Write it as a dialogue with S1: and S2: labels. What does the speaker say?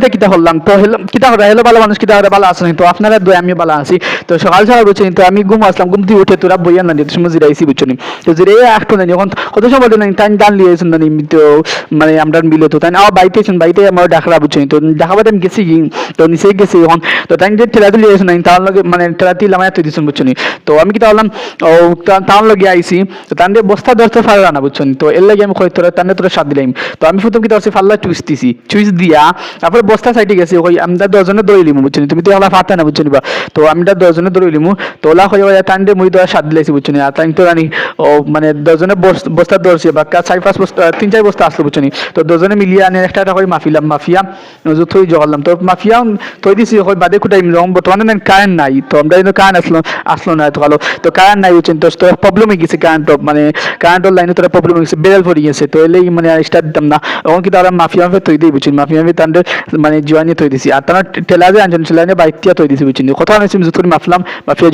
S1: দিয়ে কিতা করলাম তো হেলো, কিতা করে হেলো ভালো মানুষ, কিতা করে ভালো আসেন তো। আপনারা দই আমি ভালো আছি। তো সকাল সকাল বুঝছেন, তো আমি ঘুম আসলাম, ঘুম থেকে উঠে তোরা বইয়া না যেতে সময় জিরাইছি বুঝছেন তো জিরে একটু নাই, যখন কত সময় দিন তাই দান লিয়েছেন না তো মানে আমরা মিলে তো তাই আমার বাড়িতে এসেছেন বাড়িতে আমার ডাকরা বুঝছেন তো ডাকাবাতে আমি গেছি তো নিচে গেছি এখন তো তাই যে ঠেলা তুলি এসেছেন তার লগে মানে ঠেলা তিল আমার তুই দিচ্ছেন বুঝছেন তো আমি কিতা হলাম, ও তার লগে আইছি, তো দিয়ে বস্তা ধরতে পারলা না বুঝছেন তো এর লাগে আমি কই, তোরা, তার তোরা সাথ দিলাম। তো আমি প্রথম কিতা করছি, ফাল্লা চুইস দিছি। চুইস দিয়া, তারপরে বস্তা সাইডে গেছি, ওই আমরা দশজনে দৌড়িলিমু বুঝছেন? তুমি তো ওলা ফাতা না, বুঝছেন বা? তো আমি তার দশজনে দৌড়িলিমু তো ওলা হয়ে যায় তান মুই ধরা সাত দিলাইছি, বুঝছেন? আর তাই তো রানি, ও মানে দশজনে বস্তা ধরছে, বা চার পাঁচ বস্তা, তিন চার বস্তা আসলো, বুঝছেন? তো দশজনে মিলিয়ে আনে, একটা একটা করে মাফিলাম মাফিয়া, নজর থই জগালাম তো মাফিয়া থই দিছি ওই বাদে কুটাই মিলাম বর্তমানে না কারেন্ট নাই, তো আমরা কিন্তু কারেন্ট আসলো আসলো না এত ভালো তো কারেন্ট নাই, বুঝছেন? তো তোর প্রবলেম হয়ে গেছে কারেন্ট মানে কারেন্টের লাইনে তোরা প্রবলেম হয়ে গেছে, বেড়াল পড়ে গেছে, তো এলেই মানে স্টার্ট দিতাম না। এখন কিন্তু আমরা মাফিয়া মাফিয়া তৈ দিই মাফিয়া মাফিয়া তাদের মানে জোয়ানি তৈ দিছি। আর তারা ঠেলা যে আনছেন টেলা বাইক টিয়া তৈ দিছি বুঝছেন কথা আনেছি যত মাফলাম, মাফিয়া